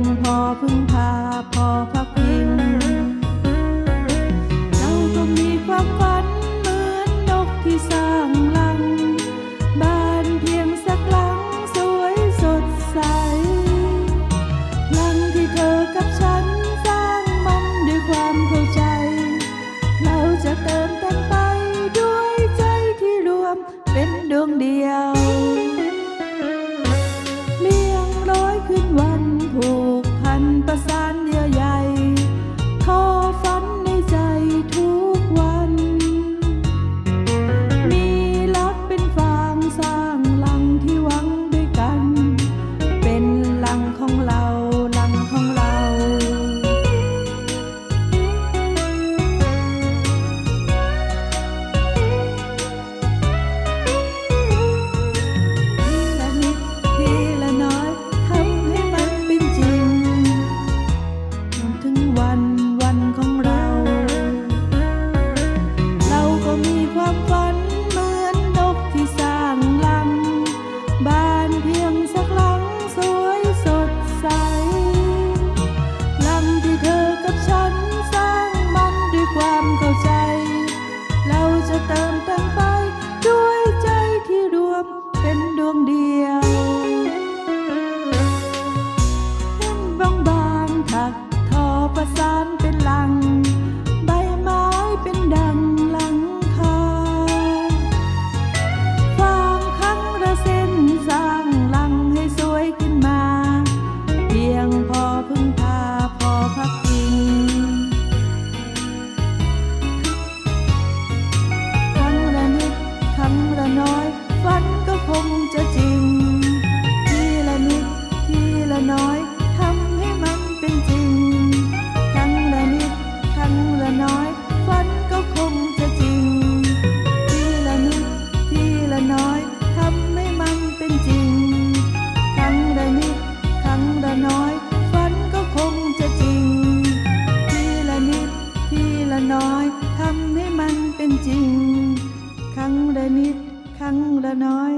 งพอพึ่งพาพอพา เป็นดวงเดียวเห็นบางๆถักทอประสานเป็นลัง ครั้งละนิด ครั้งละน้อย